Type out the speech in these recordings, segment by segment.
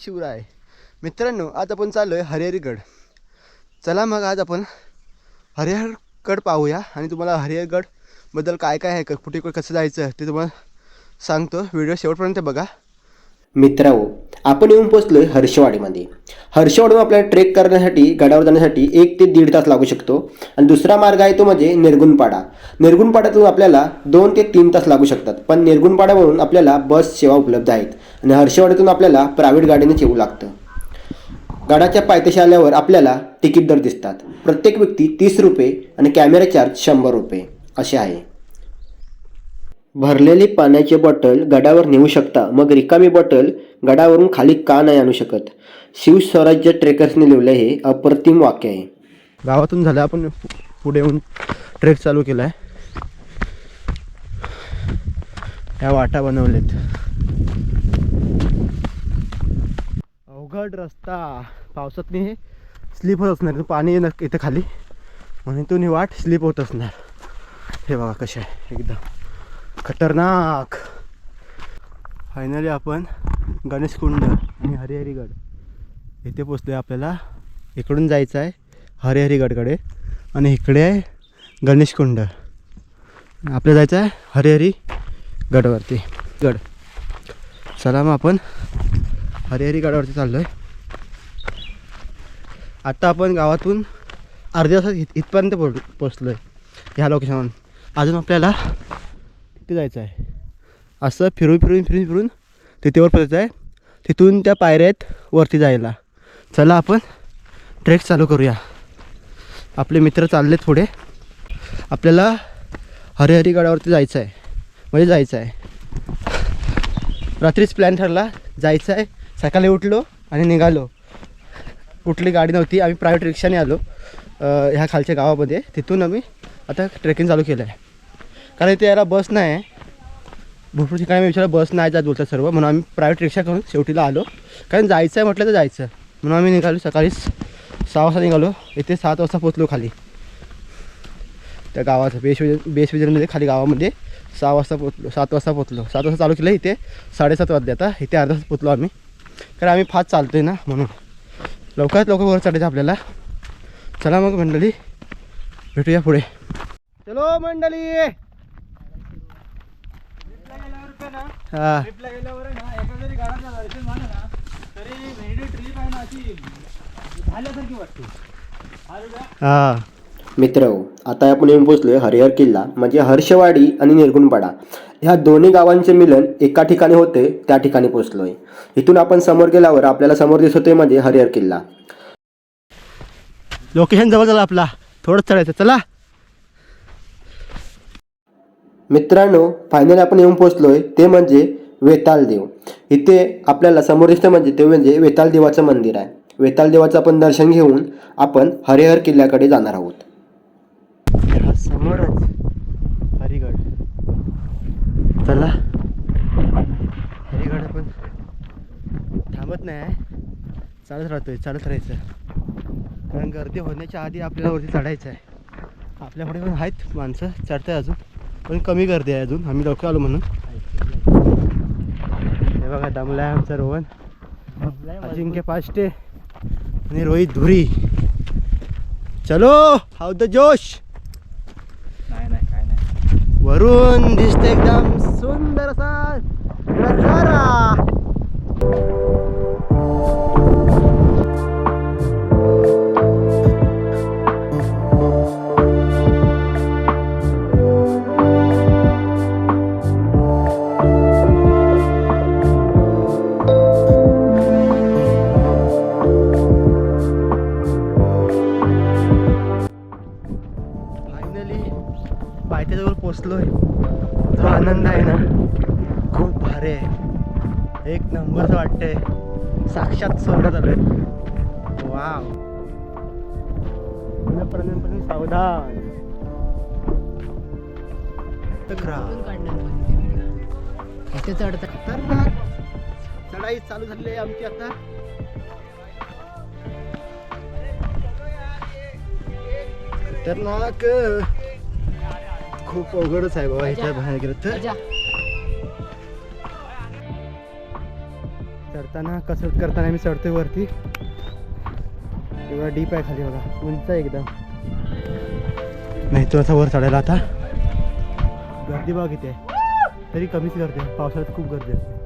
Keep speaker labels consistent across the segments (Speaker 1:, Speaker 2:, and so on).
Speaker 1: शिवराय. मित्रांनो आज आपण चाललो आहे हरिहरगड. चला मग आज आपण हरिहरगड पाहूया आणि तुम्हाला हरिहरगडबद्दल काय काय आहे क- कुठे कुठे कसं जायचं ते तुम्हाला सांगतो. व्हिडिओ शेवटपर्यंत बघा.
Speaker 2: मित्रांनो आपण येऊन पोचलोय हर्षवाडीमध्ये. हर्षवाडीवर आपल्याला ट्रेक करण्यासाठी गडावर जाण्यासाठी एक ते दीड तास लागू शकतो. आणि दुसरा मार्ग आहे तो म्हणजे निर्गुणपाडा. निर्गुणपाड्यातून आपल्याला दोन ते तीन तास लागू शकतात. पण निर्गुणपाड्यावरून आपल्याला बस सेवा उपलब्ध आहेत. आणि हर्षवाडीतून आपल्याला प्रायव्हेट गाडीनेच येऊ लागतं. गडाच्या पायथ्याशी आल्यावर आपल्याला तिकीट दर दिसतात. प्रत्येक व्यक्ती तीस रुपये आणि कॅमेरा चार्ज शंभर रुपये. असे आहे. भरलेली पाण्याची बॉटल गडावर नेऊ शकता. मग रिकामी बॉटल गडावरून खाली का नाही आणू शकत? शिवस्वराज्य ट्रेकर्सने लिहिलं हे अप्रतिम वाक्य आहे.
Speaker 1: गावातून झालं आपण पुढे येऊन ट्रेक चालू केला आहे या वाटा बनवलेत. अवघड रस्ता. पावसातनी हे स्लिप होत असणार. पाणी येणं इथं खाली. म्हणून तो ही वाट स्लिप होत असणार. हे बघा कसे आहे. एकदम. खतरनाक. फायनली आपण गणेशकुंड आणि हरिहरीगड इथे पोचलो आहे आपल्याला. इकडून जायचं आहे हरिहरीगडकडे आणि इकडे आहे गणेशकुंड आपल्याला जायचं आहे हरिहरी गडवरती. गड. चला मग आपण हरिहरी गडावरती चाललो आहे आत्ता आपण गावातून अर्ध्या तासात इथपर्यंत पोच पोचलो आहे ह्या लोकेशनवर अजून आपल्याला तिथे जायचं आहे. असं फिरून फिरून फिरून फिरून तिथे वर पोचायचं आहे तिथून त्या पायऱ्या आहेत वरती जायला. चला आपण ट्रेक चालू करूया. आपले मित्र चाललेत पुढे. आपल्याला हरिहरी गडावरती जायचं आहे. म्हणजे जायचं आहे. रात्रीच प्लॅन ठरला. जायचं आहे. सकाळी उठलो आणि निघालो. कुठली गाडी नव्हती. आम्ही प्रायव्हेट रिक्षाने आलो. ह्या खालच्या गावामध्ये. तिथून आम्ही आता ट्रेकिंग चालू केलं आहे कारण इथे याला बस नाही आहे. भरपूर ठिकाणी मी विचारलं बस नाही जात बोलतात सर्व. म्हणून आम्ही प्रायव्हेट रिक्षा करून शेवटीला आलो. कारण जायचं आहे म्हटलं तर जायचं. म्हणून आम्ही निघालो सकाळी सहा वाजता निघालो. इथे सात वाजता पोचलो खाली. त्या गावाचं बेस विजन बेस खाली गावामध्ये सहा वाजता पोचलो सात वाजता पोचलो सात वाजता चालू केलं इथे. साडेसात वाजले आता. इथे अर्धा तास पोचलो आम्ही. कारण आम्ही फास्ट चालतो आहे ना म्हणून. लवकरात लवकर वर चढायचं आपल्याला. चला मग मंडळी भेटूया पुढे. चलो मंडळी! हा.
Speaker 3: ट्रिपला गेल्यावर आहे ना एका जरी गाडाचा दर्शन झालं ना तरी मेडी ट्रिप आहे ना अशी. झाल्यासारखी वाटते. अरे वा.
Speaker 1: हा.
Speaker 2: मित्र आता आपण येऊन पोचलोय हरिहर किल्ला म्हणजे हर्षवाडी आणि निर्गुणपाडा. ह्या दोन्ही गावांचे मिलन एका ठिकाणी होते त्या ठिकाणी पोचलोय इथून आपण समोर गेल्यावर आपल्याला समोर दिसतोय म्हणजे हरिहर किल्ला.
Speaker 1: लोकेशन जवळ झालं आपला. थोडं चढायचं. चला.
Speaker 2: मित्रांनो फायनली आपण येऊन पोचलोय ते म्हणजे वेताल देव. इथे आपल्याला समोर दिसतं म्हणजे ते म्हणजे वेताल देवाचं मंदिर आहे. वेताल देवाचं आपण दर्शन घेऊन आपण हरिहर किल्ल्याकडे जाणार आहोत.
Speaker 1: समोरच हरिगड. चला. हरिगड आपण थांबत नाही चालत राहतोय चालत राहायचं. कारण गर्दी होण्याच्या आधी आपल्याला वरती चढायचं आहे. आपल्याकडे पण आहेत माणसं चढताय अजून. पण कमी गर्दी आहे अजून. आम्ही लवकर आलो म्हणून. हे बघा दमला आहे आमचा रोहन. अजिंक्य पाष्टे आणि रोहित धुरी. चलो हाव द जोश.
Speaker 3: नाही नाही काय नाही.
Speaker 1: वरून दिसते एकदम सुंदर असा नजारा जो आनंद आहे ना? खूप भारी आहे. एक नंबरचं वाटतंय. साक्षात स्वर्गात आलोय. वाव. सावधान. चढाई चालू झाली आहे आमची आता. खतरनाक. खूप अवघडच आहे बाबा ह्याच्या बाहेर गेलं तर. चढताना कसरत करताना मी चढतोय वरती. एवढा डीप आहे खाली बघा. उंच आहे एकदम. नाही तो असा वर चढायला आता. गर्दी बघा किती आहे तरी कमीच गर्दी आहे. पावसाळ्यात खूप गर्दी असते.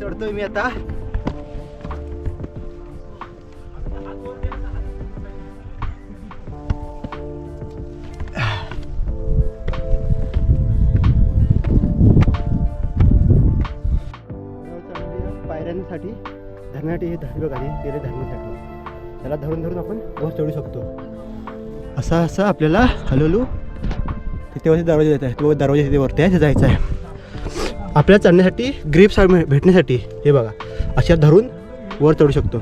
Speaker 1: चढतोय मी आता. पायऱ्यांसाठी धरण्यासाठी हे धरण बघा गेले धरण्यासाठी त्याला धरून धरून आपण वर चढू शकतो. असं असं आपल्याला हलवलू. तिथे वरती दरवाजा येत आहे. तो दरवाजा तिथे वरती आहे जायचं आहे. आपल्याला चढण्यासाठी ग्रीप भेटण्यासाठी हे बघा अशा धरून वर चढू शकतो.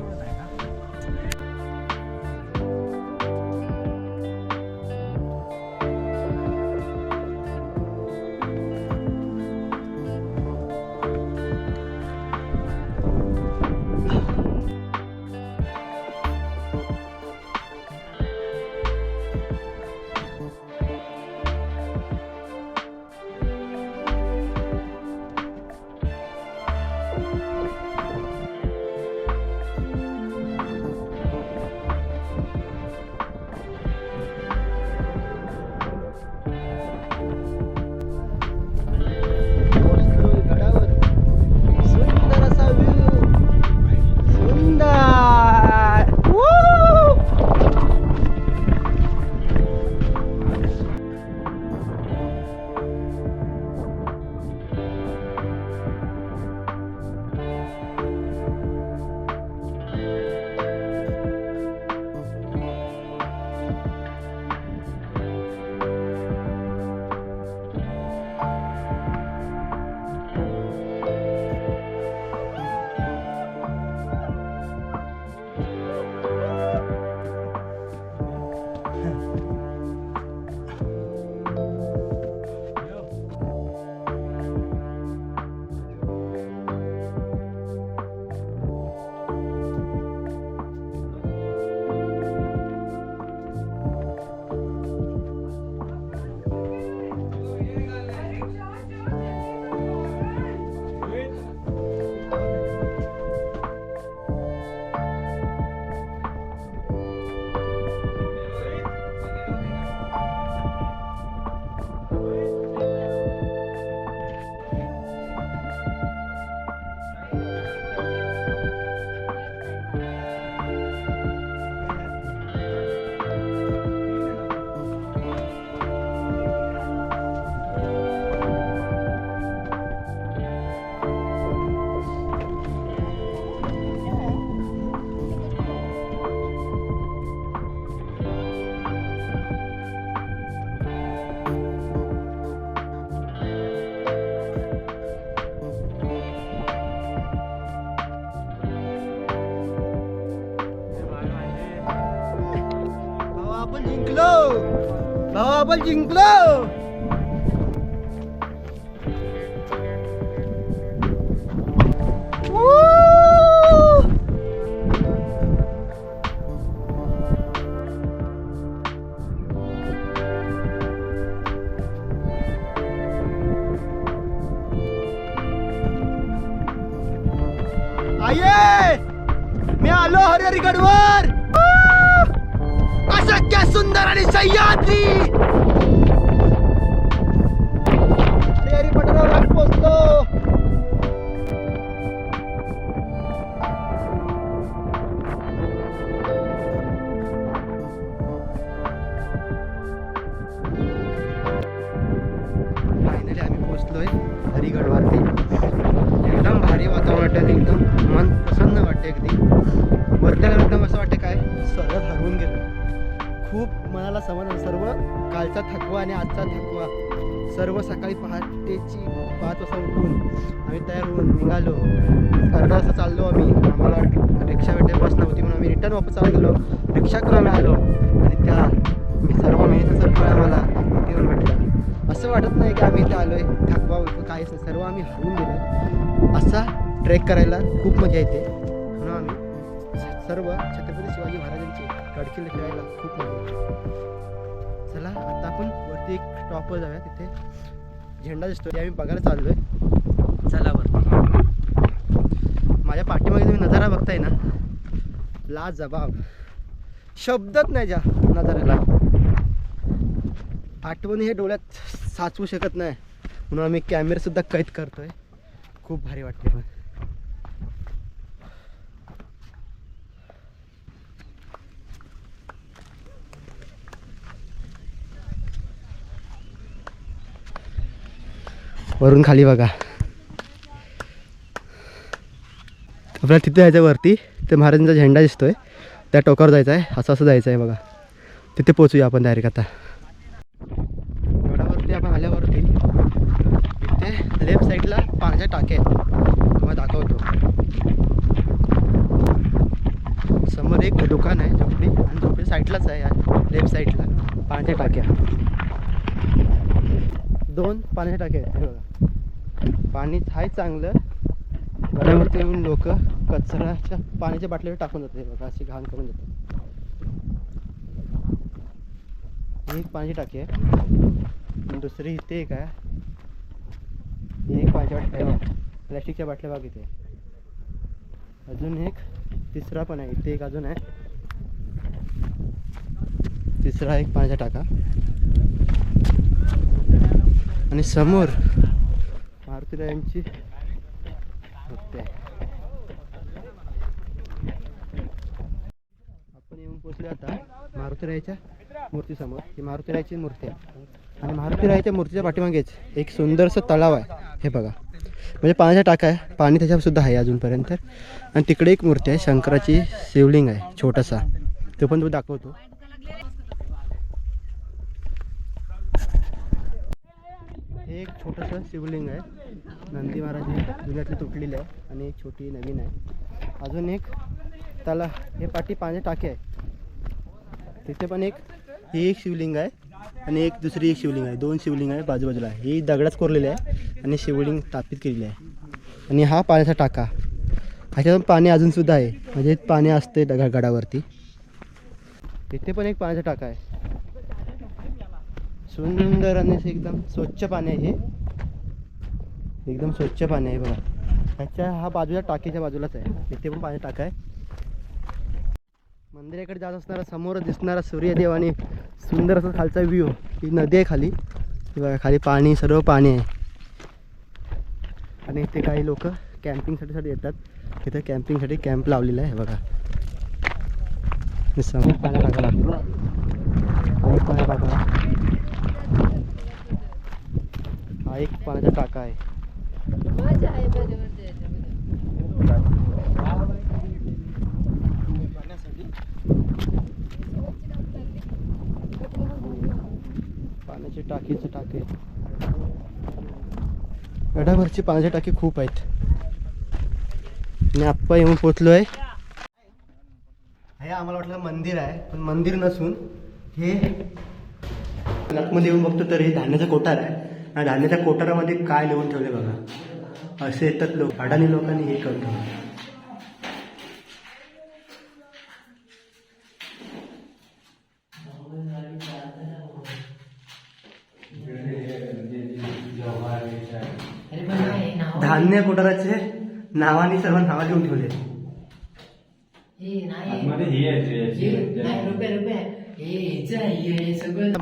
Speaker 1: Bawabal jinglo! Bawabal jinglo! मी रिटर्न वापस आलो गेलो. रिक्षा करून आम्ही आलो. आणि त्या सर्व मेहनत सर्व आम्हाला येऊन भेटलं. असं वाटत नाही की आम्ही इथे आलो आहे थकवा होतो काहीच नाही. सर्व आम्ही हरवून गेलो. असा ट्रेक करायला खूप मजा येते. म्हणून आम्ही सर्व छत्रपती शिवाजी महाराजांचे गडकिल्ले खेळायला खूप मजा येते. चला आता आपण वरती एक स्टॉपवर जाऊया. तिथे झेंडा दिसतो आम्ही बघायला चाललो आहे चला वरती. माझ्या पाठीमागे तुम्ही नजारा बघताय ना? लाजबाब. शब्दच नाही ज्या नजाऱ्याला आठवणी हे डोळ्यात साचवू शकत नाही. म्हणून आम्ही कॅमेरासुद्धा कैद करतोय. खूप भारी वाटते पण वरून खाली बघा. आपल्याला तिथे जायचं तिथे महाराजांचा झेंडा दिसतोय. त्या टोकावर जायचं आहे. असं असं जायचं आहे बघा. तिथे पोचूया आपण डायरेक्ट आता. गडावरती आपण आल्यावरती इथे लेफ्ट साईडला पाण्याच्या टाक्या आहेत. तुम्हाला दाखवतो. समोर एक दुकान आहे झोपडी. आणि झोपडी साईडलाच आहे लेफ्ट साईडला पाण्याच्या टाक्या. दोन पाण्याच्या टाक्या आहेत. बघा. पाणी आहे चांगलं. गडावरती येऊन लोक कचऱ्याच्या पाण्याच्या बाटलीवर टाकून जाते बघा अशी घाण करून जातात. ही एक पाण्याची टाकी आहे. दुसरी इथे एक आहे. एक पाण्याच्या बाटल्या प्लॅस्टिकच्या बाटल्या बघ इथे. अजून एक तिसरा पण आहे. इथे एक अजून आहे. तिसरा एक पाण्याचा टाका. आणि समोर मारुतीरायांची मूर्ती आपण येऊन पोचले आता मारुतीरायाच्या मूर्तीसमोर. ही मारुतीरायाची मूर्ती आहे. आणि मारुतीरायाच्या मूर्तीच्या पाठीमागेच एक सुंदरसं तलाव आहे. हे बघा. म्हणजे पाण्याचा टाका आहे. पाणी त्याच्यावर सुद्धा आहे अजूनपर्यंत. आणि तिकडे एक मूर्ती आहे. शंकराची शिवलिंग आहे. छोटासा. तो पण तो दाखवतो. हे एक छोटंसं शिवलिंग आहे. नंदी महाराज हे जुन्यातली तुटलेली आहे आणि एक छोटी नवीन आहे. अजून एक त्याला हे पाठी पाणी टाके आहे. तिथे पण एक ही एक शिवलिंग आहे आणि एक दुसरी एक शिवलिंग आहे. दोन शिवलिंग आहे बाजूबाजूला. ही दगडाच कोरलेली आहे आणि शिवलिंग स्थापित केलेली आहे. आणि हा पाण्याचा टाका. ह्याच्यातून पाणी अजूनसुद्धा आहे. म्हणजे पाणी असते दगड गडावरती. तिथे पण एक पाण्याचा टाका आहे. सुंदर आणि असं एकदम स्वच्छ पाणी आहे हे. एकदम स्वच्छ पाणी आहे बघा. ह्याच्या हा बाजूला टाकीच्या बाजूलाच आहे. इथे पण पाणी टाकाय आहे. मंदिराकडे जात असणारा समोर दिसणारा सूर्यदेव आणि सुंदर असा खालचा व्ह्यू ही नदी आहे खाली. बघा खाली पाणी सर्व पाणी आहे. आणि इथे काही लोक कॅम्पिंगसाठी साठी येतात. इथे कॅम्पिंगसाठी कॅम्प लावलेला आहे बघा. समोर पाणी टाका लागतो पाणी टाकायला हा एक पाण्याचा टाका आहे. पाण्याची टाकीच टाके गडावरची पाण्याची टाकी खूप आहेत. आणि आप्पा येऊन पोचलो आहे हे आम्हाला वाटलं मंदिर आहे पण मंदिर नसून हे आतमध्ये येऊन बघतो तर हे धान्याचा कोठार आहे. आणि धान्याच्या कोठारामध्ये काय लिहून ठेवले बघा. असे येतात लोक. अडाणी लोकांनी हे ठेवलं धान्य कोठाराचे नावाने सर्व नावा लिहून ठेवले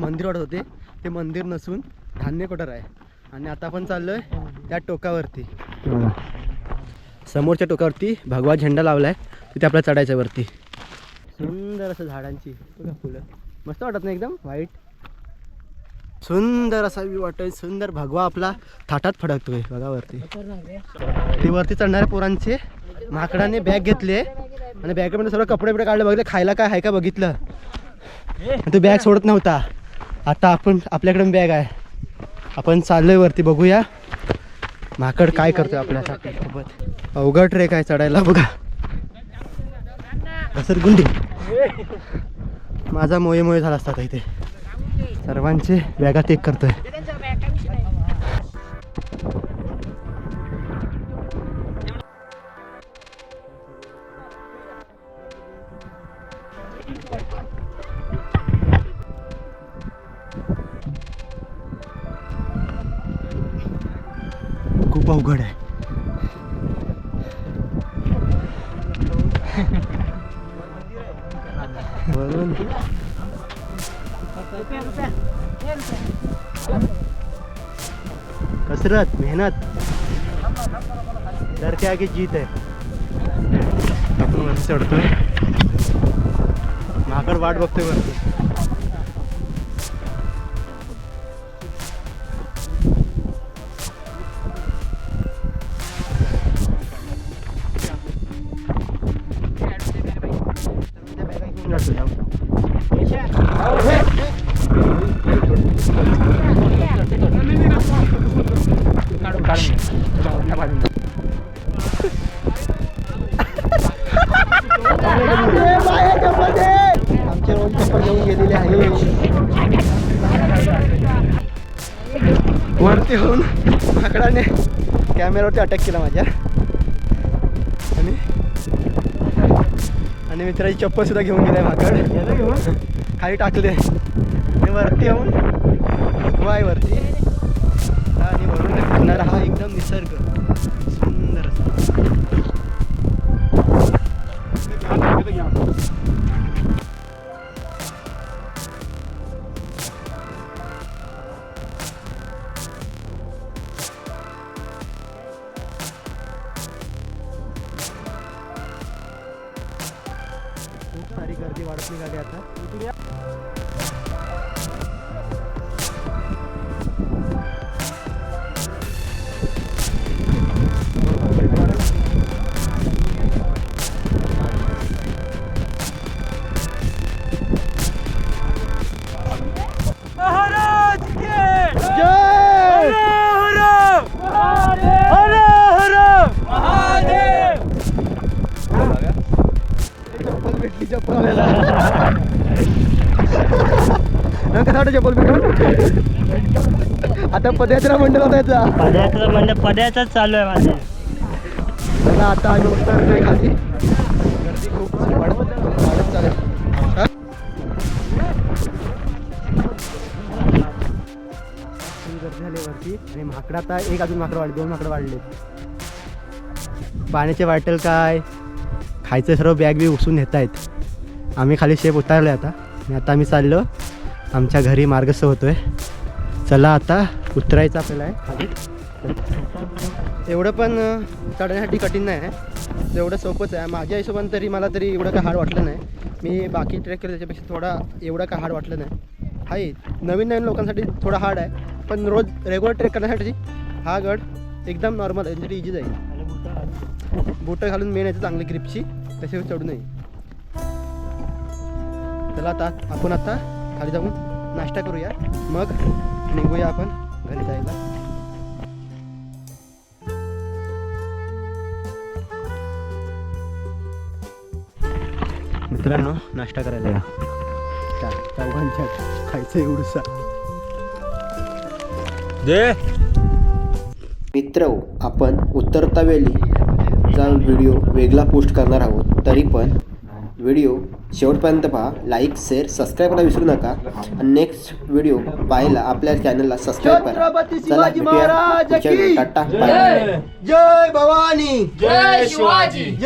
Speaker 1: मंदिर वाटत होते. ते मंदिर नसून धान्य कोठार आहे. आणि आता आपण चाललोय त्या टोकावरती. समोरच्या टोकावरती भगवा झेंडा लावलाय. तिथे आपल्याला चढायचं आहे वरती. सुंदर असं झाडांची बघा फुलं. मस्त वाटत नाही एकदम? व्हाईट सुंदर असा व्ह्यू वाटतोय. सुंदर भगवा आपला थाटात फडकतोय. बघा वरती. ते वरती चढणाऱ्या पोरांचे माकडाने बॅग घेतले. आणि बॅगमध्ये सर्व कपडे बिपडे काढले. बघितले खायला काय आहे का बघितलं. तो बॅग सोडत नव्हता. आता आपण आपल्याकडे बॅग आहे. आपण चाललोय वरती बघूया. माकड काय करतोय आपल्यासाठी? सोबत. अवघड ट्रेक आहे चढायला बघा. घसरगुंडी माझा मोये मोये झाला असतात इथे. सर्वांचे बॅगा टेक करतोय. कसरत मेहनत। डर के आगे जीत है। आपण वरती चढतोय माकड वाट बघतोय वरती आमचे रोज चप्पल घेऊन गेलेले आहे वरती होऊन माकडाने कॅमेऱ्यावरती अटॅक केला माझ्या. आणि आणि मित्राची चप्पल सुद्धा घेऊन गेलाय माकड खाली टाकले. आणि वरती येऊन वाय वरती. वरून हा एकदम निसर्ग. सुंदर. असा वाटतं चप्पल भेटून आता पदयात्रा मंडळ होता
Speaker 4: पदयात्रा म्हणजे पदयात्राच चालू आहे माझी.
Speaker 1: आता आम्ही उतरतोय खाली. गर्दी खूप वाढत चालेल हा? झाली वरती. आणि माकडं आता एक अजून माकडं वाढले दोन माकडं वाढले पाण्याचे बॉटल काय? खायचं सर्व बॅग बी उचलून नेत आहेत आम्ही खाली शेप उतारलो आता. आणि आता आम्ही चाललो. आमच्या घरी मार्गस्थ होतोय. चला आता उतरायचं आपल्याला आहे खाली. एवढं पण चढण्यासाठी कठीण नाही आहे. तेवढं सोपंच आहे. माझ्या हिशोबाने तरी मला तरी एवढं काय हार्ड वाटलं नाही. मी बाकी ट्रेक केलं त्याच्यापेक्षा थोडा एवढं काय हार्ड वाटलं नाही. आहे नवीन नवीन लोकांसाठी थोडा हार्ड आहे. पण रोज रेग्युलर ट्रेक करण्यासाठी हा गड एकदम नॉर्मल आहे. म्हणजे त्यासाठी इजी जाईल. बोटं घालून मेन यायचं चांगली ग्रिपची तसे चढू नये. चला आता आपण आता खाली जाऊन नाश्ता करूया. मग निघूया आपण घरी जायला मित्रांनो नाश्ता करायला या. चा- चौघांच्यात खायचं एवढंसा.
Speaker 2: मित्र आपण उतरता वेळीचा व्हिडिओ वेगळा पोस्ट करणार आहोत तरी पण व्हिडिओ शेवटपर्यंत पहा. लाईक शेअर सबस्क्राईब करायला विसरू नका. आणि नेक्स्ट व्हिडिओ पाहायला आपल्या चॅनलला सबस्क्राईब करा.
Speaker 1: छत्रपती
Speaker 2: चला भेटूया. टाटा. बाय
Speaker 1: जय भवानी.
Speaker 3: जय शिवाजी.